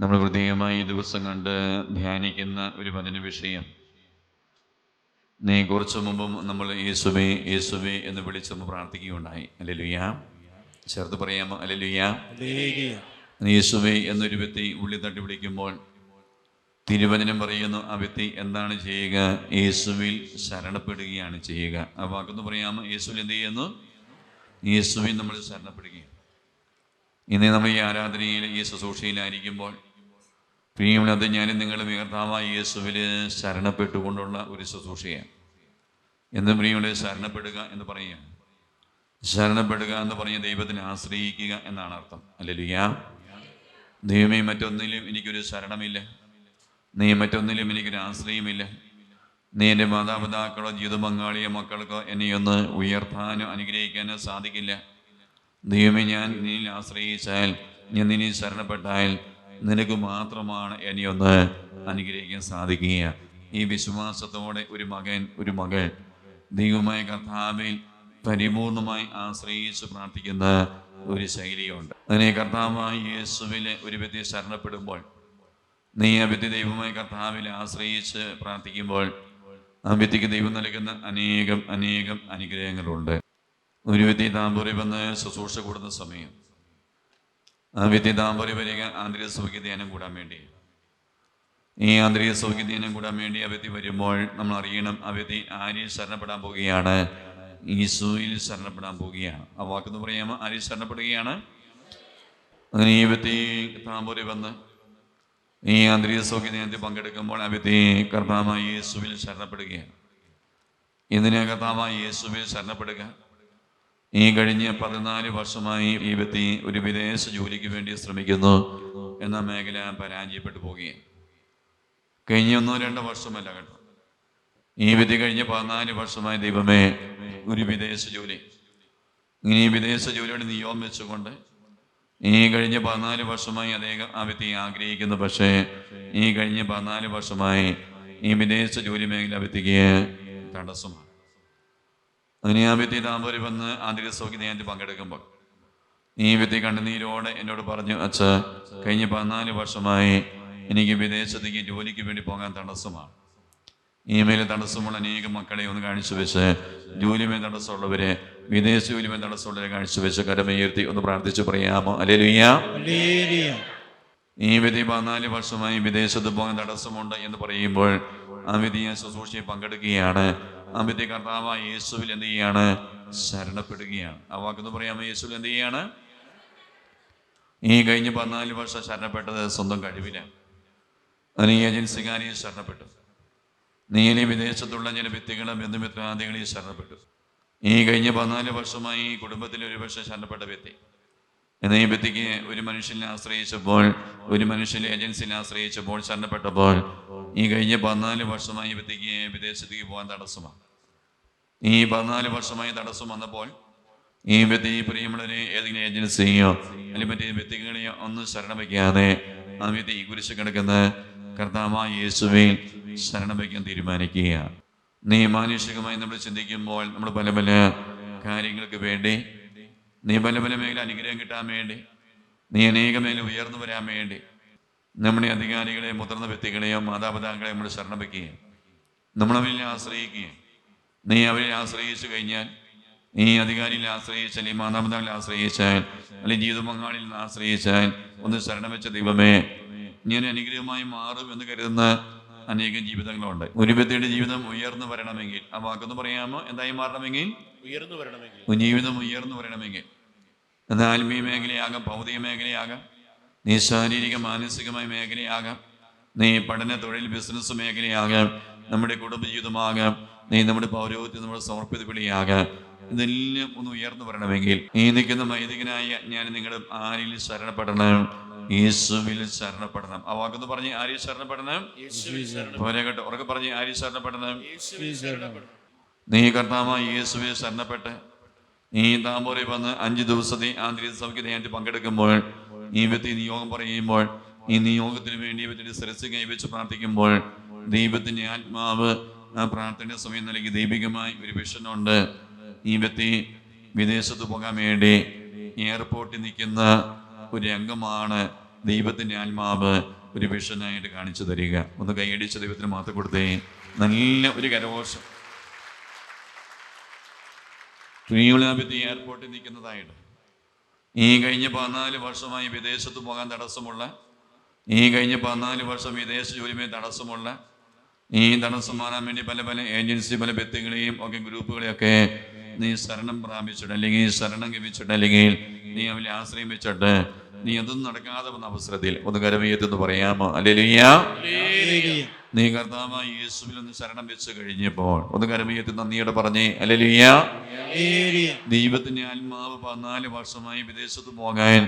നമ്മൾ പ്രത്യേകമായി ഈ ദിവസം കണ്ട് ധ്യാനിക്കുന്ന ഒരു വചന വിഷയം. നീ കുറച്ചു മുമ്പും നമ്മൾ യേശുവേ യേശുവേ എന്ന് വിളിച്ചൊന്ന് പ്രാർത്ഥിക്കുകയുണ്ടായി. അല്ലെലുയ്യ. ചേർത്ത് പറയാമോ? ഹല്ലേലൂയ. യേശുവേ എന്നൊരു വ്യക്തി ഉള്ളി തട്ടി വിളിക്കുമ്പോൾ തിരുവചനം പറയുന്നു ആ വ്യക്തി എന്താണ് ചെയ്യുക? യേശുവിൽ ശരണപ്പെടുകയാണ് ചെയ്യുക. ആ വാക്കെന്ന് പറയാമോ? യേശുവിൽ എന്ത് ചെയ്യുന്നു? യേശുവിൽ നമ്മൾ ശരണപ്പെടുകയാണ്. ഇന്ന് നമ്മൾ ഈ ആരാധനയിൽ ഈ ശുശ്രൂഷയിലായിരിക്കുമ്പോൾ പ്രിയമുള്ളത് ഞാനും നിങ്ങൾ കർത്താവായ യേശുവിൽ ശരണപ്പെട്ടുകൊണ്ടുള്ള ഒരു ശുശ്രൂഷയാണ്. എന്ന് പ്രിയങ്ങളെ ശരണപ്പെടുക എന്ന് പറയുക ശരണപ്പെടുക എന്ന് പറഞ്ഞ ദൈവത്തിനെ ആശ്രയിക്കുക എന്നാണ് അർത്ഥം. അല്ലെലുയ്യ. ദൈവമേ മറ്റൊന്നിലും എനിക്കൊരു ശരണമില്ല. നീ മറ്റൊന്നിലും എനിക്കൊരു ആശ്രയമില്ല. നീ എന്റെ മാതാപിതാക്കളോ ജീവിത പങ്കാളിയോ മക്കൾക്കോ എന്നെ ഒന്ന് ഉയർത്താനോ അനുഗ്രഹിക്കാനോ സാധിക്കില്ല. ദൈവമേ ഞാൻ നിന്നിൽ ആശ്രയിച്ചാൽ ഞാൻ നിന്നിൽ ശരണപ്പെട്ടാൽ നിനക്ക് മാത്രമാണ് എനിയൊന്ന് അനുഗ്രഹിക്കാൻ സാധിക്കുക ഈ വിശ്വാസത്തോടെ ഒരു മകൻ ഒരു മകൾ ദൈവമായ കർത്താവിൽ പരിപൂർണമായി ആശ്രയിച്ച് പ്രാർത്ഥിക്കുന്ന ഒരു ശൈലിയുണ്ട്. അതിനെ കർത്താവായ യേശുവിലെ ഒരു വ്യക്തി ശരണപ്പെടുമ്പോൾ നീ ആ വ്യക്തി ദൈവമായ കർത്താവിൽ ആശ്രയിച്ച് പ്രാർത്ഥിക്കുമ്പോൾ ആ വ്യക്തിക്ക് ദൈവം നൽകുന്ന അനേകം അനേകം അനുഗ്രഹങ്ങളുണ്ട്. ഒരു വ്യക്തി താമ്പൂരി വന്ന് ശുശ്രൂഷ കൂടുന്ന സമയം വരിക ആന്തരിക സൗഖ്യ കൂടാൻ വേണ്ടി. ഈ ആന്തരിക സൗഖ്യ ധ്യാനം കൂടാൻ വേണ്ടി വ്യക്തി വരുമ്പോൾ നമ്മൾ അറിയണം ആ വ്യക്തി ശരണപ്പെടാൻ പോവുകയാണ് ഈശോയിൽ ശരണപ്പെടാൻ പോവുകയാണ് ആ വാക്കെന്ന് പറയുമ്പോൾ ആരിൽ ശരണപ്പെടുകയാണ്? അങ്ങനെ ഈ വ്യക്തി താമ്പൂരി വന്ന് ഈ ആന്തരിക സൗഖ്യ ധ്യാനത്തിൽ പങ്കെടുക്കുമ്പോൾ ആ വ്യക്തി കർത്താവായ യേശുവിൽ ശരണപ്പെടുകയാണ്. എന്തിനാ കർത്താവായ യേശുവിൽ ശരണപ്പെടുക? ഈ കഴിഞ്ഞ പതിനാല് വർഷമായി ഈ വ്യക്തി ഒരു വിദേശ ജോലിക്ക് വേണ്ടി ശ്രമിക്കുന്നു എന്ന മേഖല പരാജയപ്പെട്ടു പോകുകയാണ് കഴിഞ്ഞ ഒന്നോ രണ്ടോ വർഷമല്ല കേട്ടോ. ഈ വിധി കഴിഞ്ഞ പതിനാല് വർഷമായി ദൈവമേ ഒരു വിദേശ ജോലി. ഇനി വിദേശ ജോലിയുടെ നിയോഗം വെച്ചുകൊണ്ട് ഈ കഴിഞ്ഞ പതിനാല് വർഷമായി അദ്ദേഹം ആ വ്യക്തി ആഗ്രഹിക്കുന്നു. പക്ഷേ ഈ കഴിഞ്ഞ പതിനാല് വർഷമായി ഈ വിദേശ ജോലി മേഖല വ്യക്തിക്ക് തടസ്സമാണ്. അങ്ങനെ ആ വ്യക്തി താമ്പൂരി വന്ന് ആന്തരിക സൗഖ്യ ധ്യാനത്തിൽ പങ്കെടുക്കുമ്പോൾ ഈ വ്യക്തി കണ്ണുനീരോടെ എന്നോട് പറഞ്ഞു അച്ഛ കഴിഞ്ഞ പതിനാല് വർഷമായി എനിക്ക് വിദേശത്തേക്ക് ജോലിക്ക് വേണ്ടി പോകാൻ തടസ്സമാണ്. ഈ മേലെ തടസ്സമുള്ള അനേകം മക്കളെ ഒന്ന് കാണിച്ചു വെച്ച് ജോലിമേ തടസ്സമുള്ളവരെ വിദേശ ജോലിമേ തടസ്സമുള്ളവരെ കാണിച്ചു വെച്ച് കരമയർത്തി ഒന്ന് പ്രാർത്ഥിച്ച് പറയാമോ? ഹല്ലേലൂയ. ഈ വിധി പതിനാല് വർഷമായി വിദേശത്ത് പോകാൻ തടസ്സമുണ്ട് എന്ന് പറയുമ്പോൾ ആ വിധിയെ ശുശ്രൂഷയിൽ പങ്കെടുക്കുകയാണ്. ആ കർത്താവ് യേശുവിൽ എന്ത് ചെയ്യാണ്? ശരണപ്പെടുകയാണ്. ആ വാക്കെന്ന് പറയാമോ യേശുവിൽ എന്ത് ചെയ്യാണ്? ഈ കഴിഞ്ഞ പതിനാല് വർഷം ശരണപ്പെട്ടത് സ്വന്തം കഴിവിലാണ് അതിന് ഈ ഏജൻസിക്കാരെയും ശരണപ്പെട്ടു. നീലി വിദേശത്തുള്ള ചില വ്യക്തികളും ബന്ധുമിത്രാദികളെയും ശരണപ്പെട്ടു. ഈ കഴിഞ്ഞ പതിനാല് വർഷമായി കുടുംബത്തിലെ ഒരു പക്ഷേ ശരണപ്പെട്ട വ്യക്തി. എന്ന ഒരു മനുഷ്യനെ ആശ്രയിച്ചപ്പോൾ ഒരു മനുഷ്യൻ ഏജൻസിനെ ആശ്രയിച്ചപ്പോൾ ശരണപ്പെട്ടപ്പോൾ ഈ കഴിഞ്ഞ പതിനാല് വർഷമായി ഇപ്പത്തേക്ക് വിദേശത്തേക്ക് പോകാൻ തടസ്സമാണ്. ഈ പതിനാല് വർഷമായി തടസ്സം വന്നപ്പോൾ ഈ വ്യക്തി പ്രിയമുള്ളവരെ ഏതെങ്കിലും ഏജൻസിയോ അല്ലെങ്കിൽ മറ്റേ വ്യക്തികളെയോ ഒന്നും ശരണം വയ്ക്കാതെ ആ വ്യക്തി ഈ കുരിശ് കിടക്കുന്ന കർത്താവായ യേശുവിൽ ശരണം വയ്ക്കാൻ തീരുമാനിക്കുക നീ മാനുഷികമായി നമ്മൾ ചിന്തിക്കുമ്പോൾ നമ്മൾ പല പല കാര്യങ്ങൾക്ക് വേണ്ടി നീ പല പല മേഖല അനുഗ്രഹം കിട്ടാൻ വേണ്ടി നീ അനേക മേഖല ഉയർന്നു വരാൻ വേണ്ടി നമ്മുടെ അധികാരികളെ മുതിർന്ന വ്യക്തികളെയോ മാതാപിതാക്കളെയോ നമ്മൾ ശരണം വയ്ക്കുകയും നമ്മളവരിൽ ആശ്രയിക്കുകയും നീ അവരെ ആശ്രയിച്ചു കഴിഞ്ഞാൽ നീ അധികാരിയിൽ ആശ്രയിച്ചാൽ ഈ മാതാപിതാക്കളെ ആശ്രയിച്ചാൽ അല്ലെങ്കിൽ ജീവിത പങ്കാളിയിൽ നിന്ന് ആശ്രയിച്ചാൽ ഒന്ന് ശരണം വെച്ച ദൈവമേ ഞാൻ അനുഗ്രഹമായി മാറും എന്ന് കരുതുന്ന അനേകം ജീവിതങ്ങളുണ്ട്. ഒരു വ്യക്തിയുടെ ജീവിതം ഉയർന്നു വരണമെങ്കിൽ ആ വാക്കൊന്ന് പറയാമോ? എന്തായി മാറണമെങ്കിൽ ജീവിതം ഉയർന്നു വരണമെങ്കിൽ. അത് ആത്മീയ മേഖലയാകാം ഭൗതിക മേഖലയാകാം നീ ശാരീരിക മാനസികമായ മേഖലയാകാം നീ പഠന തൊഴിൽ ബിസിനസ് മേഖലയാകാം നമ്മുടെ കുടുംബജീവിതമാകാം നീ നമ്മുടെ പൗരോഹിത്യം നമ്മുടെ സമർപ്പിത വിളിയാകാം ഇതെല്ലാം ഒന്ന് ഉയർന്നു വരണമെങ്കിൽ. ഈ നിൽക്കുന്ന വൈദികനായ ഞാൻ നിങ്ങളുടെ ആരിൽ ശരണപ്പെടണം? യേശുവിൽ ശരണപ്പെടണം. ആ വാക്കെന്ന് പറഞ്ഞ് ആരിൽ ശരണപ്പെടണം? യേശുവിൽ ശരണം. പോരെ കേട്ടോ ഉറക്കെ പറഞ്ഞ് ആരിൽ ശരണപ്പെടണം. നീ കർത്താവ് യേശുവിൽ ശരണപ്പെട്ട്. നീ താമ്പോറി വന്ന് അഞ്ച് ദിവസത്തെ ആന്തരിക ധ്യാനത്തിൽ പങ്കെടുക്കുമ്പോൾ ഈ വ്യക്തി നിയോഗം പറയുമ്പോൾ ഈ നിയോഗത്തിന് വേണ്ടി വ്യക്തിയുടെ ശിരസ് കൈവച്ച് പ്രാർത്ഥിക്കുമ്പോൾ ദൈവത്തിന്റെ ആത്മാവ് ആ പ്രാർത്ഥന സമയം നൽകി ദൈവികമായി ഒരു വിഷനുണ്ട് ഈ വ്യക്തി വിദേശത്ത് പോകാൻ വേണ്ടി എയർപോർട്ടിൽ നിൽക്കുന്ന ഒരു അംഗമാണ് ദൈവത്തിന്റെ ആത്മാവ് ഒരു വിഷനായിട്ട് കാണിച്ചു തരിക. ഒന്ന് കൈയടിച്ച് ദൈവത്തിന് മാത്രം കൊടുത്തേ. നല്ല ഒരു കരഘോഷം. തുണിയുളാപത്തി എയർപോർട്ടിൽ നിൽക്കുന്നതായിട്ട്. ഈ കഴിഞ്ഞ പതിനാല് വർഷമായി വിദേശത്ത് പോകാൻ തടസ്സമുള്ള ഈ കഴിഞ്ഞ പതിനാല് വർഷം വിദേശ ജോലിയുമായി തടസ്സമുള്ള ഈ തടസ്സം മാറാൻ വേണ്ടി പല പല ഏജൻസി പല വ്യക്തികളെയും ഒക്കെ ഗ്രൂപ്പുകളെയൊക്കെ നീ ശരണം പ്രാപിച്ചിട്ട് അല്ലെങ്കിൽ ശരണം ഗമിച്ചിട്ട് അല്ലെങ്കിൽ നീ അവനെ ആശ്രയം വെച്ചിട്ട് നീ അതൊന്നും നടക്കാതെ വന്ന അവസരത്തിൽ ഒന്ന് കരമയത്തെന്ന് പറയാമോ? ഹല്ലേലൂയ. നീ കർത്താവായി യേശുവിൽ ഒന്ന് ശരണം വെച്ച് കഴിഞ്ഞപ്പോൾ ഒന്ന് കരമയത്തിൽ നന്ദിയോടെ പറഞ്ഞേ അല്ലലിയ. ദൈവത്തിന്റെ ആത്മാവ് പതിനാല് വർഷമായി വിദേശത്ത് പോകാൻ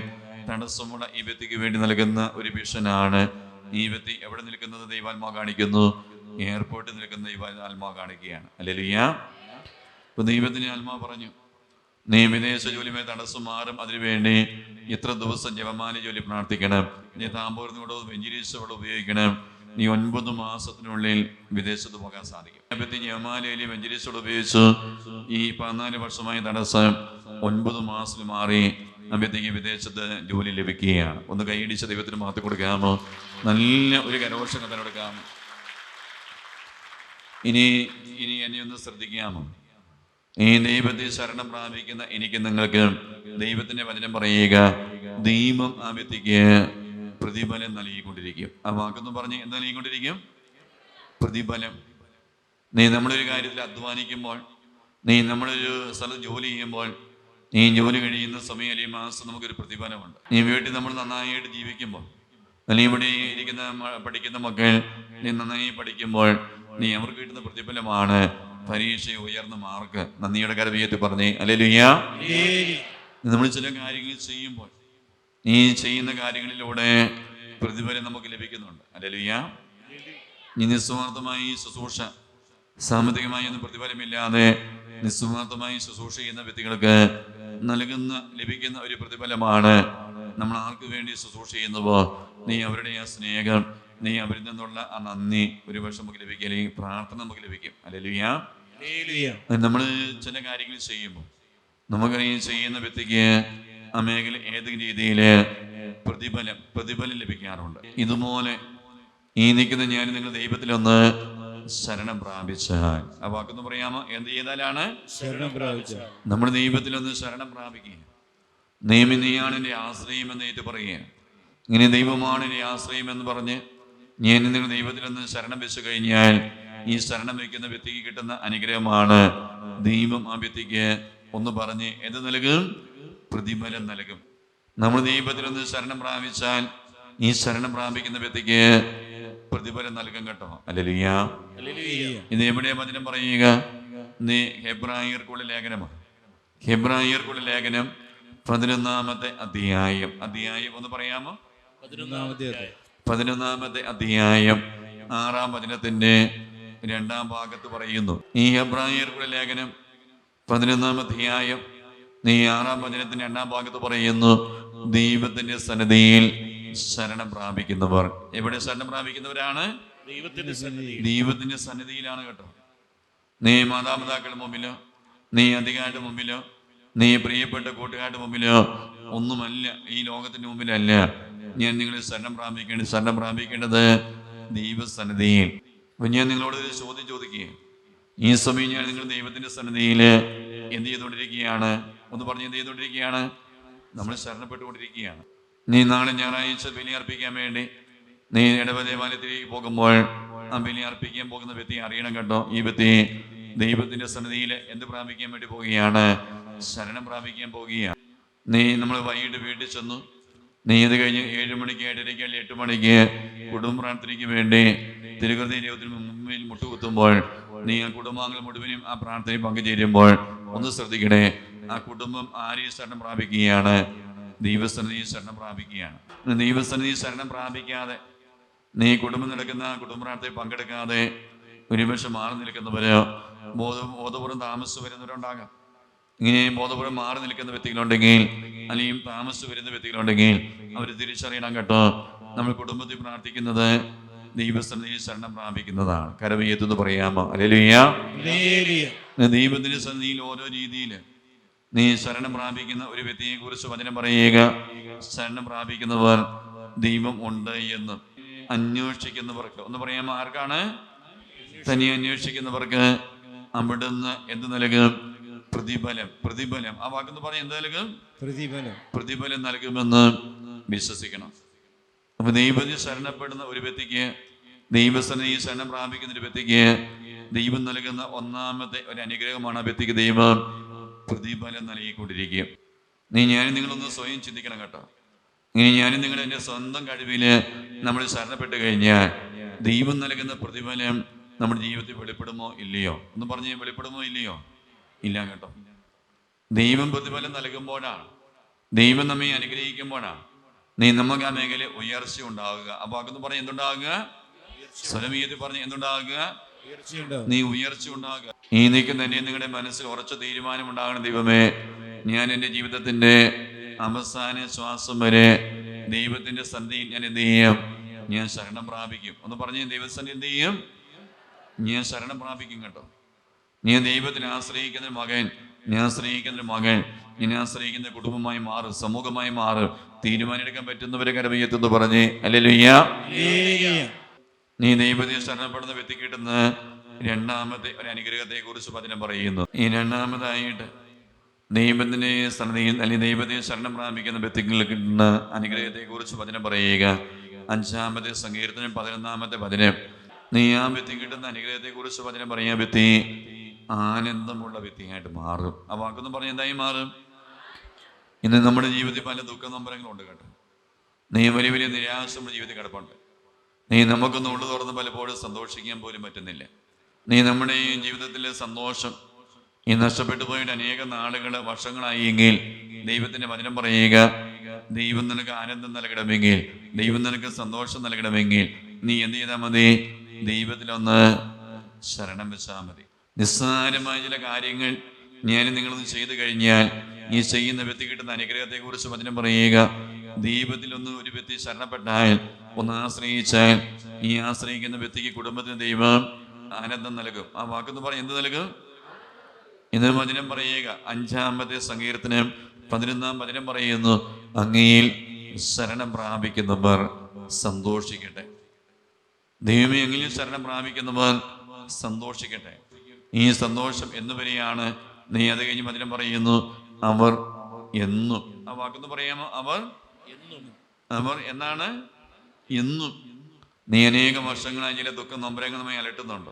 തടസ്സമുള്ള ഈ വ്യക്തിക്ക് വേണ്ടി നൽകുന്ന ഒരു വിഷനാണ് ഈ വ്യക്തി എവിടെ നിൽക്കുന്നത് ദൈവാത്മാവ് കാണിക്കുന്നു? എയർപോർട്ടിൽ നിൽക്കുന്ന ദൈവാത്മാവ് കാണിക്കുകയാണ്. അല്ലലിയ ഇപ്പൊ ദൈവത്തിന്റെ ആത്മാ പറഞ്ഞു നീ വിദേശ ജോലിമേ തടസ്സം മാറും. അതിനുവേണ്ടി ഇത്ര ദിവസം ജപമാല ജോലി പ്രാർത്ഥിക്കണം. നീ താമ്പൂരിനോടോ വെഞ്ചിരീസോടോ ഉപയോഗിക്കണം. നീ ഒൻപത് മാസത്തിനുള്ളിൽ വിദേശത്ത് പോകാൻ സാധിക്കും. അപ്പത്തി ജപമാലയിൽ വെഞ്ചിരീശോട് ഉപയോഗിച്ച്. ഈ പതിനാല് വർഷമായ തടസ്സം ഒൻപത് മാസത്തിൽ മാറി അഭ്യത്തേക്ക് വിദേശത്ത് ജോലി ലഭിക്കുകയാണ്. ഒന്ന് കൈയിടിച്ച ദൈവത്തിന് മാറ്റി കൊടുക്കാമോ? നല്ല ഒരു കരോഷം കഥനെടുക്കാമോ ഇനി ഇനി എന്നെ ഒന്ന് ശ്രദ്ധിക്കാമോ? ഈ ദൈവത്തെ ശരണം പ്രാപിക്കുന്ന എനിക്ക് നിങ്ങൾക്ക് ദൈവത്തിന്റെ വചനം പറയുക. ദൈവം ആ വ്യക്തിക്ക് പ്രതിഫലം നൽകിക്കൊണ്ടിരിക്കും. ആ വാക്കെന്ന് പറഞ്ഞ് എന്താ നൽകിക്കൊണ്ടിരിക്കും? പ്രതിഫലം. നീ നമ്മളൊരു കാര്യത്തിൽ അധ്വാനിക്കുമ്പോൾ നീ നമ്മളൊരു സ്ഥലത്ത് ജോലി ചെയ്യുമ്പോൾ നീ ജോലി കഴിയുന്ന സമയം അല്ലെങ്കിൽ മാസം നമുക്കൊരു പ്രതിഫലമുണ്ട്. നീ വീട്ടിൽ നമ്മൾ നന്നായിട്ട് ജീവിക്കുമ്പോൾ അല്ലെങ്കിൽ ഇവിടെ ഇരിക്കുന്ന പഠിക്കുന്ന മക്കൾ നീ നന്നായി പഠിക്കുമ്പോൾ നീ അവർക്ക് കിട്ടുന്ന പ്രതിഫലമാണ് പരീക്ഷ ഉയർന്ന മാർക്ക് നന്ദിയുടെ കരവീയത്തിൽ പറഞ്ഞേ. അല്ലെലുയ്യ. നമ്മൾ ചില കാര്യങ്ങൾ ചെയ്യുമ്പോൾ നീ ചെയ്യുന്ന കാര്യങ്ങളിലൂടെ പ്രതിഫലം നമുക്ക് ലഭിക്കുന്നുണ്ട്. അല്ലെലുയ്യ? ഈ നിസ്വാർത്ഥമായി ശുശ്രൂഷ സാമ്പത്തികമായി ഒന്നും പ്രതിഫലമില്ലാതെ നിസ്വാർത്ഥമായി ശുശ്രൂഷ ചെയ്യുന്ന വ്യക്തികൾക്ക് നൽകുന്ന ലഭിക്കുന്ന ഒരു പ്രതിഫലമാണ് നമ്മൾ ആർക്ക് വേണ്ടി ശുശ്രൂഷ ചെയ്യുന്നുവോ നീ അവരുടെ ആ സ്നേഹം നീ അവരിൽ നിന്നുള്ള ആ നന്ദി ഒരു വർഷം നമുക്ക് ലഭിക്കും അല്ലെങ്കിൽ പ്രാർത്ഥന നമുക്ക് ലഭിക്കും. അല്ലെ ഹല്ലേലൂയ. നമ്മൾ ചില കാര്യങ്ങൾ ചെയ്യുമ്പോൾ നമുക്ക് ഈ ചെയ്യുന്ന വ്യക്തിക്ക് ആ മേഖല ഏതെങ്കിലും രീതിയിൽ പ്രതിഫലം പ്രതിഫലം ലഭിക്കാറുണ്ട്. ഇതുപോലെ ഈ നിൽക്കുന്ന ഞാൻ നിങ്ങൾ ദൈവത്തിൽ ഒന്ന് ശരണം പ്രാപിച്ചാൽ. ആ വാക്കൊന്ന് പറയാമോ? എന്ത് ചെയ്താലാണ്? ശരണം പ്രാപിച്ച നമ്മൾ ദൈവത്തിലൊന്ന് ശരണം പ്രാപിക്കുക. നിയമി നീയാണ് എന്റെ ആശ്രയം എന്ന് ഏറ്റു പറയുക. ഇങ്ങനെ ദൈവമാണ് എന്റെ ആശ്രയം എന്ന് പറഞ്ഞ് ഞാൻ നിങ്ങൾ ദൈവത്തിൽ നിന്ന് ശരണം വെച്ച് കഴിഞ്ഞാൽ ഈ ശരണം വയ്ക്കുന്ന വ്യക്തിക്ക് കിട്ടുന്ന അനുഗ്രഹമാണ് ദൈവം ആ വ്യക്തിക്ക് ഒന്ന് പറഞ്ഞ് എന്ത് നൽകും? പ്രതിഫലം നൽകും. നമ്മൾ ദൈവത്തിൽ നിന്ന് ശരണം പ്രാപിച്ചാൽ ഈ ശരണം പ്രാപിക്കുന്ന വ്യക്തിക്ക് പ്രതിഫലം നൽകും കേട്ടോ. അല്ലെലിയാ. ഇത് എവിടെയാ വചനം പറയുക? നീ ഹെബ്രായർക്കുള്ള ലേഖനമാണ്. ഹെബ്രായർക്കുള്ള ലേഖനം പതിനൊന്നാമത്തെ അധ്യായം. അധ്യായം ഒന്ന് പറയാമോ? പതിനൊന്നാമത്തെ. പതിനൊന്നാമത്തെ അധ്യായം ആറാം വചനത്തിന്റെ രണ്ടാം ഭാഗത്ത് പറയുന്നു. ഈ ഹെബ്രായർക്കുള്ള ലേഖനം പതിനൊന്നാം അധ്യായം നീ ആറാം വചനത്തിന്റെ രണ്ടാം ഭാഗത്ത് പറയുന്നു ദൈവത്തിന്റെ സന്നദ്ധിയിൽ ശരണം പ്രാപിക്കുന്നവർ. എവിടെ ശരണം പ്രാപിക്കുന്നവരാണ്? ദൈവത്തിന്റെ ദൈവത്തിന്റെ സന്നിധിയിലാണ് കേട്ടോ. നീ മാതാപിതാക്കളുടെ മുമ്പിലോ നീ അധികാരിയുടെ മുമ്പിലോ നീ പ്രിയപ്പെട്ട കൂട്ടുകാരുടെ മുമ്പിലോ ഒന്നുമല്ല ഈ ലോകത്തിന്റെ മുമ്പിലല്ല. ഞാൻ നിങ്ങളെ ശരണം പ്രാപിക്കേണ്ടത് ശരണം പ്രാപിക്കേണ്ടത് ദൈവസന്നിധിയിൽ. ഞാൻ നിങ്ങളോട് ഒരു ചോദ്യം ചോദിക്കുകയും ഈ സമയം ഞാൻ നിങ്ങൾ ദൈവത്തിന്റെ സന്നിധിയിൽ എന്ത് ചെയ്തുകൊണ്ടിരിക്കുകയാണ്? ഒന്ന് പറഞ്ഞ് എന്ത് ചെയ്തുകൊണ്ടിരിക്കുകയാണ്? നമ്മൾ ശരണപ്പെട്ടുകൊണ്ടിരിക്കുകയാണ്. നീ നാളെ ഞായറാഴ്ച ബലി അർപ്പിക്കാൻ വേണ്ടി നീ ഇടവ ദേവാലയത്തിലേക്ക് പോകുമ്പോൾ ആ ബലി അർപ്പിക്കാൻ പോകുന്ന വ്യക്തി അറിയണം കേട്ടോ. ഈ വ്യക്തി ദൈവത്തിന്റെ സന്നിധിയിൽ എന്ത് പ്രാപിക്കാൻ വേണ്ടി പോവുകയാണ്? ശരണം പ്രാപിക്കാൻ പോവുകയാണ്. നീ നമ്മൾ വൈകിട്ട് വീട്ടിൽ ചെന്നു നീ ഇത് കഴിഞ്ഞ് ഏഴ് മണിക്ക് ഏഴരയ്ക്ക് അല്ലെങ്കിൽ എട്ട് മണിക്ക് കുടുംബ പ്രാർത്ഥനയ്ക്ക് വേണ്ടി തിരുകൃതി ദൈവത്തിന് മുമ്പിൽ മുട്ടുകുത്തുമ്പോൾ നീ ആ കുടുംബാംഗങ്ങൾ മുഴുവനും ആ പ്രാർത്ഥനയിൽ പങ്കുചേരുമ്പോൾ ഒന്ന് ശ്രദ്ധിക്കണേ. ആ കുടുംബം ആരെയും ശരണം പ്രാപിക്കുകയാണ്? ദൈവസന്നിധി ശരണം പ്രാപിക്കുകയാണ്. ദൈവസന്നിധി ശരണം പ്രാപിക്കാതെ നീ കുടുംബം നടക്കുന്ന കുടുംബ പ്രാർത്ഥനയിൽ പങ്കെടുക്കാതെ ഒരുപക്ഷെ മാറി നിൽക്കുന്നവരോ ബോധ ബോധപൂർവം താമസിച്ചു വരുന്നവരുണ്ടാകാം. ഇങ്ങനെ ബോധപൂർവം മാറി നിൽക്കുന്ന വ്യക്തികളുണ്ടെങ്കിൽ അല്ലെങ്കിൽ താമസിച്ച് വരുന്ന വ്യക്തികളുണ്ടെങ്കിൽ അവർ തിരിച്ചറിയണം കേട്ടോ. നമ്മൾ കുടുംബത്തിൽ പ്രാർത്ഥിക്കുന്നത് ദൈവസന്നിധി ശരണം പ്രാപിക്കുന്നതാണ്. എന്ന് പറയാമോ? ഹല്ലേലൂയ. ദൈവത്തിന്റെ സന്നിധിയിൽ ഓരോ രീതിയിൽ നീ ശരണം പ്രാപിക്കുന്ന ഒരു വ്യക്തിയെ കുറിച്ച് വചനം പറയുക. ശരണം പ്രാപിക്കുന്നവർ ദൈവം ഉണ്ട് എന്ന് അന്വേഷിക്കുന്നവർക്ക്. ഒന്ന് പറയാമോ ആർക്കാണ്? തനി അന്വേഷിക്കുന്നവർക്ക് അവിടുന്ന് എന്ത് നൽകും? പ്രതിഫലം പ്രതിഫലം. ആ വാക്കെന്ന് പറഞ്ഞാൽ എന്ത് നൽകും? പ്രതിഫലം. പ്രതിഫലം നൽകുമെന്ന് വിശ്വസിക്കണം. അപ്പൊ ദൈവത്തിൽ ശരണപ്പെടുന്ന ഒരു വ്യക്തിക്ക് ദൈവസന്നിധി ശരണം പ്രാപിക്കുന്ന ഒരു വ്യക്തിക്ക് ദൈവം നൽകുന്ന ഒന്നാമത്തെ ഒരു അനുഗ്രഹമാണ് ആ വ്യക്തിക്ക് ദൈവം പ്രതിഫലം നൽകിക്കൊണ്ടിരിക്കുക. നീ ഞാനും നിങ്ങളൊന്ന് സ്വയം ചിന്തിക്കണം കേട്ടോ. ഇനി ഞാനും നിങ്ങൾ എന്റെ സ്വന്തം കഴിവിൽ നമ്മൾ ശരണപ്പെട്ട് കഴിഞ്ഞാൽ ദൈവം നൽകുന്ന പ്രതിഫലം നമ്മുടെ ജീവിതത്തിൽ വെളിപ്പെടുമോ ഇല്ലയോ? ഒന്ന് പറഞ്ഞ് വെളിപ്പെടുമോ ഇല്ലയോ? ഇല്ല കേട്ടോ. ദൈവം പ്രതിഫലം നൽകുമ്പോഴാണ്. ദൈവം നമ്മെ അനുഗ്രഹിക്കുമ്പോഴാണ്. നീ നമുക്ക് ആ മേഖല ഉയർച്ച ഉണ്ടാവുക അപ്പൊ അതൊന്ന് പറഞ്ഞ് എന്തുണ്ടാകുക? സ്വലമീയത്തിൽ പറഞ്ഞ് എന്തുണ്ടാകുക? നീ ഉയർച്ച ഉണ്ടാകുക. ഈ നിൽക്കുന്ന എന്നെ നിങ്ങളുടെ മനസ്സിൽ ഉറച്ച തീരുമാനം ഉണ്ടാകണം ദൈവമേ. ഞാൻ എന്റെ ജീവിതത്തിന്റെ അവസാന ശ്വാസം വരെ ദൈവത്തിന്റെ സന്ധിയിൽ ഞാൻ എന്ത് ചെയ്യും? ഞാൻ ശരണം പ്രാപിക്കും. ഒന്ന് പറഞ്ഞ് ദൈവസന്ധി എന്ത് ചെയ്യും? ഞാൻ ശരണം പ്രാപിക്കും കേട്ടോ. നീ ദൈവത്തിനെ ആശ്രയിക്കുന്ന മകൻ നീ ആശ്രയിക്കുന്ന മകൻ നിന്നെ ആശ്രയിക്കുന്ന കുടുംബമായി മാറ് സമൂഹമായി മാറ് തീരുമാനമെടുക്കാൻ പറ്റുന്നവരെ കരമയ്യത്തെന്ന് പറഞ്ഞ്. അല്ലെലുയ്യ ഹല്ലേലൂയ. നീ ദൈവത്തെ ശരണപ്പെടുന്ന വ്യക്തി കിട്ടുന്ന രണ്ടാമത്തെ ഒരു അനുഗ്രഹത്തെ കുറിച്ച് വചനം പറയുന്നു. ഈ രണ്ടാമതായിട്ട് സന്നദ്ധിയിൽ അല്ലെങ്കിൽ ദൈവത്തെ ശരണം പ്രാപിക്കുന്ന വ്യക്തികൾ കിട്ടുന്ന അനുഗ്രഹത്തെ കുറിച്ച് വചനം പറയുക. അഞ്ചാമത്തെ സങ്കീർത്തനം പതിനൊന്നാമത്തെ വചനം. നീ ആ വ്യക്തി കിട്ടുന്ന അനുഗ്രഹത്തെ കുറിച്ച് വചനം പറയുക വ്യക്തി ആനന്ദമുള്ള വ്യക്തിയായിട്ട് മാറും. ആ വാക്കൊന്നും പറഞ്ഞ എന്തായി മാറും? ഇന്ന് നമ്മുടെ ജീവിതത്തിൽ പല ദുഃഖ നമ്പരങ്ങളുണ്ട് കേട്ടോ. നീ വലിയ വലിയ നിരാശ നമ്മുടെ ജീവിതത്തിൽ കിടപ്പുണ്ട്. നീ നമുക്കൊന്ന് ഉള്ളു തുറന്ന് പലപ്പോഴും സന്തോഷിക്കാൻ പോലും പറ്റുന്നില്ല. നീ നമ്മുടെ ഈ ജീവിതത്തിലെ സന്തോഷം ഈ നഷ്ടപ്പെട്ടു പോയിട്ട് അനേക നാളുകൾ വർഷങ്ങളായി എങ്കിൽ ദൈവത്തിന്റെ വചനം പറയുക ദൈവം നിനക്ക് ആനന്ദം നൽകണമെങ്കിൽ ദൈവം നിനക്ക് സന്തോഷം നൽകണമെങ്കിൽ നീ എന്ത് ചെയ്താൽ മതി? ദൈവത്തിലൊന്ന് ശരണം വെച്ചാൽ മതി. നിസ്സാരമായ ചില കാര്യങ്ങൾ ഞാൻ നിങ്ങളൊന്ന് ചെയ്തു കഴിഞ്ഞാൽ ഈ ചെയ്യുന്ന വ്യക്തി കിട്ടുന്ന അനുഗ്രഹത്തെ കുറിച്ച് വചനം പറയുക. ദൈവത്തിൽ ഒന്ന് ഒരു വ്യക്തി ശരണപ്പെട്ടാൽ ഒന്ന് ആശ്രയിച്ചാൽ ഈ ആശ്രയിക്കുന്ന വ്യക്തിക്ക് കുടുംബത്തിന് ദൈവം ആനന്ദം നൽകും. ആ വാക്കെന്ന് പറയും എന്ത് നൽകും? ഇന്ന് വചനം പറയുക. അഞ്ചാമത്തെ സങ്കീർത്തനം പതിനൊന്നാം വചനം പറയുന്നു അങ്ങയിൽ ശരണം പ്രാപിക്കുന്നവർ സന്തോഷിക്കട്ടെ. ദൈവമേ എങ്കിലും ശരണം പ്രാപിക്കുന്നവർ സന്തോഷിക്കട്ടെ. ഈ സന്തോഷം എന്നുവരെയാണ് നീ അത് കഴിഞ്ഞ് മധുരം പറയുന്നു. അവർ എന്നും. ആ വാക്കെന്ന് പറയാമോ? അവർ എന്നും അവർ എന്നാണ്? എന്നും. നീ അനേകം വർഷങ്ങളായി ചില ദുഃഖ നൊമ്പരങ്ങൾ നമ്മെ അലട്ടുന്നുണ്ട്?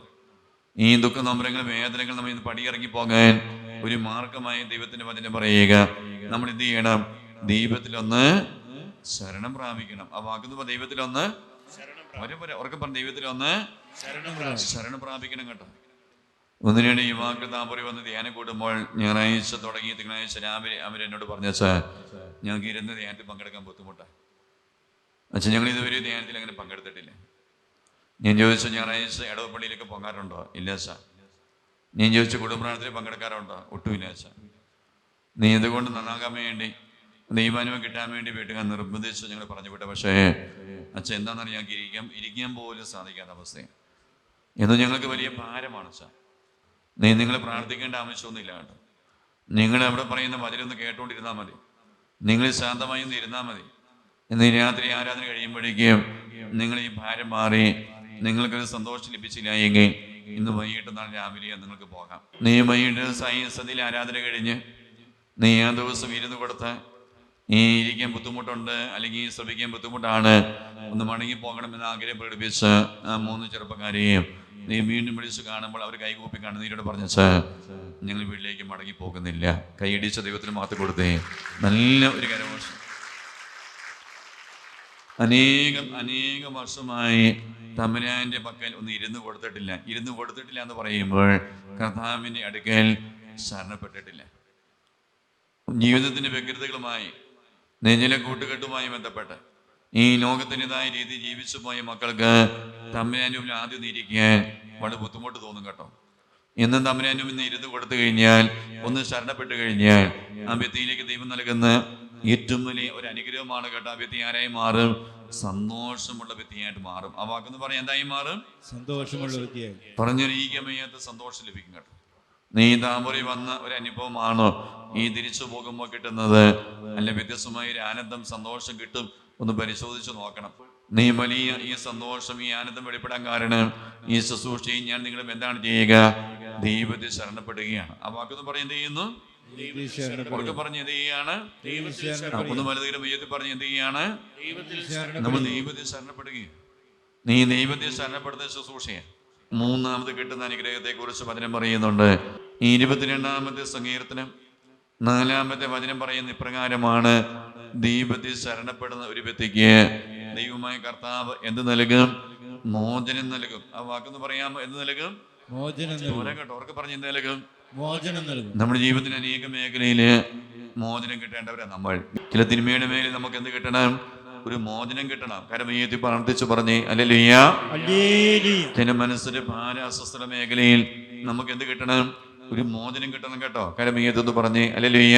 ഈ ദുഃഖ നൊമ്പരങ്ങൾ വേദനകൾ നമ്മൾ ഇന്ന് പടിയിറങ്ങി പോകാൻ ഒരു മാർഗമായി ദൈവത്തിന്റെ വചനം പറയുക. നമ്മൾ എന്ത് ചെയ്യണം? ദൈവത്തിലൊന്ന് ശരണം പ്രാപിക്കണം. ആ വാക്കുന്ന ദൈവത്തിലൊന്ന് ഉറക്കെ പറഞ്ഞ ദൈവത്തിലൊന്ന് ശരണം പ്രാപിക്കണം കേട്ടോ. ഒന്നിനുവേണ്ടി യുവാക്കൾ താപറി വന്ന് ധ്യാനം കൂടുമ്പോൾ ഞായറാഴ്ച തുടങ്ങി തിങ്കളാഴ്ച രാവിലെ അവരെന്നോട് പറഞ്ഞ സാർ ഞങ്ങൾക്ക് ഇരുന്ന് ധ്യാനത്തിൽ പങ്കെടുക്കാൻ ബുദ്ധിമുട്ടാണ് അച്ഛൻ ഞങ്ങൾ ഇതുവരെ ധ്യാനത്തിൽ അങ്ങനെ പങ്കെടുത്തിട്ടില്ല. ഞാൻ ചോദിച്ചു ഞായറാഴ്ച ഇടവപ്പള്ളിയിലൊക്കെ പോകാറുണ്ടോ? ഇല്ല സാർ ഞാൻ ചോദിച്ചു കുടുംബപ്രാണത്തിൽ പങ്കെടുക്കാറുണ്ടോ? ഒട്ടുമില്ല സാർ നീ എന്തുകൊണ്ട് നന്നാകാൻ വേണ്ടി ദൈവാനുഭവം കിട്ടാൻ വേണ്ടി വീട്ടുകാർ നിർബന്ധിച്ച് ഞങ്ങൾ പറഞ്ഞു വിട്ട. പക്ഷേ അച്ഛൻ എന്താണെന്ന് ഞങ്ങൾക്ക് ഇരിക്കാൻ ഇരിക്കാൻ പോലും സാധിക്കാത്ത അവസ്ഥയാണ്. എന്നും ഞങ്ങൾക്ക് വലിയ ഭാരമാണ് സാർ നീ നിങ്ങൾ പ്രാർത്ഥിക്കേണ്ട ആവശ്യമൊന്നുമില്ല കേട്ടോ. നിങ്ങൾ അവിടെ പറയുന്ന വചനൊന്ന് കേട്ടുകൊണ്ടിരുന്നാൽ മതി. നിങ്ങൾ ശാന്തമായി ഒന്ന് ഇരുന്നാൽ മതി. ഇന്ന് രാത്രി ആരാധന കഴിയുമ്പോഴേക്കും നിങ്ങൾ ഈ ഭാരം മാറി നിങ്ങൾക്കൊരു സന്തോഷം ലഭിച്ചില്ല എങ്കിൽ ഇന്ന് വൈകിട്ട് നാളെ രാവിലെ നിങ്ങൾക്ക് പോകാം. നീ വൈകിട്ട് സൈൻസതിൽ ആരാധന കഴിഞ്ഞ് നീ ആ ദിവസം ഇരുന്ന് കൊടുത്ത് ഈ ഇരിക്കാൻ ബുദ്ധിമുട്ടുണ്ട് അല്ലെങ്കിൽ ശ്രമിക്കാൻ ബുദ്ധിമുട്ടാണ് ഒന്ന് മടങ്ങി പോകണമെന്ന് ആഗ്രഹം പ്രകടിപ്പിച്ച് ആ മൂന്ന് ചെറുപ്പക്കാരെയും നീ വീണ്ടും വിളിച്ച് കാണുമ്പോൾ അവർ കൈകൂപ്പി കണ്ണുനീരോട് പറഞ്ഞു സാർ ഞങ്ങൾ വീട്ടിലേക്ക് മടങ്ങി പോകുന്നില്ല. കൈയടിച്ച ദൈവത്തിന് മാത്രം കൊടുത്തേ. നല്ല ഒരു കരമോഷം അനേകം അനേകം വർഷമായി തമ്പുരാന്റെ പക്കൽ ഒന്ന് ഇരുന്ന് കൊടുത്തിട്ടില്ല. ഇരുന്ന് കൊടുത്തിട്ടില്ല എന്ന് പറയുമ്പോൾ കർത്താവിന്റെ അടുക്കൽ ശരണപ്പെട്ടിട്ടില്ല. ജീവിതത്തിന്റെ വ്യഗ്രതകളുമായി നെഞ്ഞിലെ കൂട്ടുകെട്ടുമായി ബന്ധപ്പെട്ട് ഈ ലോകത്തിന്റെതായ രീതി ജീവിച്ചു പോയ മക്കൾക്ക് തമ്പുരാനുവിൽ ആദ്യം ഇരിക്കാൻ വളരെ ബുദ്ധിമുട്ട് തോന്നും കേട്ടോ. ഇന്ന് തമ്പുരാനും ഇന്ന് ഇരുന്ന് കൊടുത്തു കഴിഞ്ഞാൽ ഒന്ന് ശരണപ്പെട്ട് കഴിഞ്ഞാൽ ആ വ്യക്തിയിലേക്ക് ദൈവം നൽകുന്ന ഏറ്റവും വലിയ ഒരു അനുഗ്രഹമാണ് കേട്ടോ. ആ വ്യക്തി ആരായി മാറും? സന്തോഷമുള്ള വ്യക്തിയായിട്ട് മാറും. ആ വാക്കെന്ന് പറഞ്ഞാൽ എന്തായി മാറും? സന്തോഷമുള്ള വ്യക്തിയായി. പറഞ്ഞറിയിക്കാൻ വയ്യാത്ത സന്തോഷം ലഭിക്കും കേട്ടോ. നീ താമറി വന്ന ഒരു അനുഭവമാണ് ഈ തിരിച്ചു പോകുമ്പോൾ കിട്ടുന്നത്? അല്ല വ്യത്യസ്തമായ ഒരു ആനന്ദം സന്തോഷം കിട്ടും ഒന്ന് പരിശോധിച്ച് നോക്കണം. നീ വലിയ ഈ സന്തോഷം ഈ ആനന്ദം വെളിപ്പെടാൻ കാരണം ഈ ശുശ്രൂഷയും ഞാൻ നിങ്ങളും എന്താണ് ചെയ്യുക? ദൈവത്തിൽ ശരണപ്പെടുകയാണ്. ആ വാക്കൊന്ന് പറഞ്ഞ് എന്ത് ചെയ്യുന്നു? പറഞ്ഞ് എന്ത് ചെയ്യാണ് ഒന്ന് വലതുകരം മയ്യത്തിൽ പറഞ്ഞ് എന്ത് ചെയ്യാണ് നമ്മൾ ദൈവത്തിൽ ശരണപ്പെടുകയാണ്. നീ ദൈവത്തിൽ ശരണപ്പെടുന്ന ശുശ്രൂഷയാണ്. മൂന്നാമത് കിട്ടുന്ന അനുഗ്രഹത്തെ കുറിച്ച് വചനം പറയുന്നുണ്ട്. ഇരുപത്തിരണ്ടാമത്തെ സങ്കീർത്തനം നാലാമത്തെ വചനം പറയുന്ന ഇപ്രകാരമാണ്. ദീപത്തിൽ ശരണപ്പെടുന്ന ഒരു വ്യക്തിക്ക് ദൈവമായ കർത്താവ് എന്ത് നൽകും? മോചനം നൽകും. ആ വാക്കെന്ന് പറയാമോ? എന്ത് നൽകും? മോചനം കേട്ടോ. അവർക്ക് പറഞ്ഞ് എന്ത് നൽകും? മോചനം നൽകും. നമ്മുടെ ജീവിതത്തിന് അനേക മേഖലയിൽ മോചനം കിട്ടേണ്ടവരാ നമ്മൾ. ചില തിന്മയുടെ മേലിൽ നമുക്ക് എന്ത് കിട്ടണം? ഒരു മോചനം കിട്ടണം. കരമയ്യത്തി പ്രാർത്ഥിച്ചു പറഞ്ഞേ അല്ലല്ലിയ ചില മനസ്സിന്റെ ഭാര അസ്വസ്ഥത മേഖലയിൽ നമുക്ക് എന്ത് കിട്ടണം? ഒരു മോചനം കിട്ടണം കേട്ടോ. കരമയ്യത്തെന്ന് പറഞ്ഞേ അല്ലല്ലിയ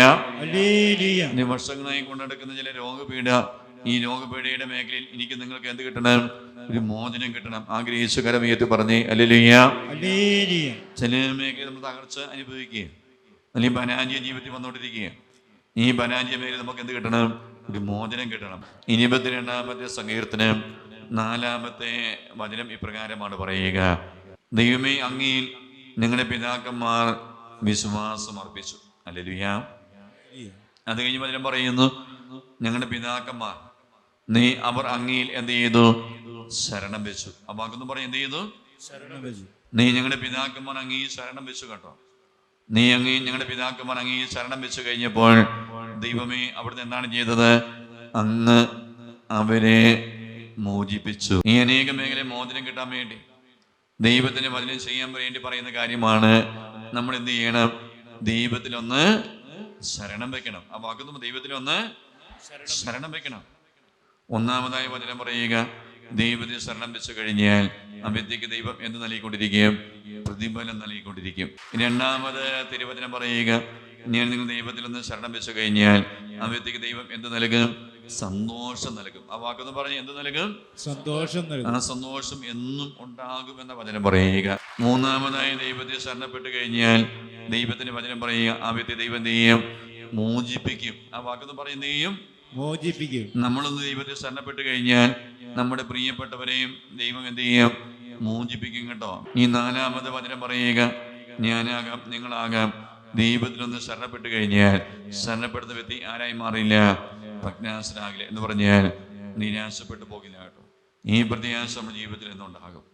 വർഷങ്ങളായി കൊണ്ടെടുക്കുന്ന ചില രോഗപീഠ ഈ രോഗപീഠയുടെ മേഖലയിൽ എനിക്ക് നിങ്ങൾക്ക് എന്ത് കിട്ടണം? ഒരു മോചനം കിട്ടണം. ആഗ്രഹിച്ചു കരമയ്യത്ത് പറഞ്ഞേ അല്ലല്ലിയ ചില മേഖലയിൽ നമ്മൾ തകർച്ച അനുഭവിക്കുക അല്ലെങ്കിൽ പരാജയ ജീവിതത്തിൽ വന്നുകൊണ്ടിരിക്കുക ഈ പരാജയ മേഖല നമുക്ക് എന്ത് കിട്ടണം? ഒരു മോചനം കിട്ടണം. ഇരുപത്തിരണ്ടാമത്തെ സങ്കീർത്തനം നാലാമത്തെ വചനം ഇപ്രകാരമാണ് പറയുക. ദൈവമേ അങ്ങയിൽ നിങ്ങളുടെ പിതാക്കന്മാർ വിശ്വാസം അർപ്പിച്ചു. അല്ലേലുയ അത് കഴിഞ്ഞ് വചനം പറയുന്നു ഞങ്ങളുടെ പിതാക്കന്മാർ നീ അവർ അങ്ങയിൽ എന്ത് ചെയ്തു? ശരണം വെച്ചു. അപ്പൊ വാക്കൊന്നും പറയും? എന്ത് ചെയ്തു? നീ ഞങ്ങളുടെ പിതാക്കന്മാർ അങ്ങീ ശരണം വെച്ചു കേട്ടോ. നീ അങ്ങയിൽ ഞങ്ങളുടെ പിതാക്കന്മാർ അങ്ങീ ശരണം വെച്ചു കഴിഞ്ഞപ്പോൾ ദൈവമേ അവിടുന്ന് എന്താണ് ചെയ്തത്? അങ്ങ് അവരെ മോചിപ്പിച്ചു. ഈ അനേക മേഖല മോചനം കിട്ടാൻ വേണ്ടി ദൈവത്തിന് വചനം ചെയ്യാൻ വേണ്ടി പറയുന്ന കാര്യമാണ് നമ്മൾ എന്ത് ചെയ്യണം? ദൈവത്തിലൊന്ന് ശരണം വെക്കണം. ആ വാക്കുന്നു ദൈവത്തിലൊന്ന് ശരണം വെക്കണം. ഒന്നാമതായി വചനം പറയുക ദൈവത്തിന് ശരണം വെച്ചു കഴിഞ്ഞാൽ ആ വ്യക്തിക്ക് ദൈവം എന്ത് നൽകിക്കൊണ്ടിരിക്കും? പ്രതിഫലം നൽകിക്കൊണ്ടിരിക്കും. രണ്ടാമത് തിരുവചനം പറയുക ഞാൻ നിങ്ങൾ ദൈവത്തിൽ ഒന്ന് ശരണം വെച്ചു കഴിഞ്ഞാൽ ആ വ്യക്തിക്ക് ദൈവം എന്ത് നൽകും? സന്തോഷം നൽകും. ആ വാക്കൊന്ന് പറഞ്ഞ് എന്ത് നൽകും? സന്തോഷം ആ നൽകും സന്തോഷം എന്നും ഉണ്ടാകും എന്ന വചനം പറയുക. മൂന്നാമതായി ദൈവത്തെ ശരണപ്പെട്ട് കഴിഞ്ഞാൽ ദൈവത്തിന്റെ വചനം പറയുക. ആ വ്യക്തി ദൈവം എന്ത് ചെയ്യും? മോചിപ്പിക്കും. ആ വാക്കൊന്ന് പറയും ചെയ്യും? മോചിപ്പിക്കും. നമ്മളൊന്ന് ദൈവത്തെ ശരണപ്പെട്ട് കഴിഞ്ഞാൽ നമ്മുടെ പ്രിയപ്പെട്ടവരെയും ദൈവം എന്ത് ചെയ്യും? മോചിപ്പിക്കും കേട്ടോ. ഈ നാലാമത് വചനം പറയുക. ഞാനാകാം നിങ്ങളാകാം. ദൈവത്തിലൊന്ന് ശരണപ്പെട്ട് കഴിഞ്ഞാൽ ശരണപ്പെടുന്ന വ്യക്തി ആരായി മാറിയില്ല? പ്രജ്ഞാസനാകില്ല എന്ന് പറഞ്ഞാൽ നിരാശപ്പെട്ടു പോകില്ല കേട്ടോ. ഈ പ്രതിയാസം നമ്മുടെ ജീവിതത്തിൽ എന്നുണ്ടാകും.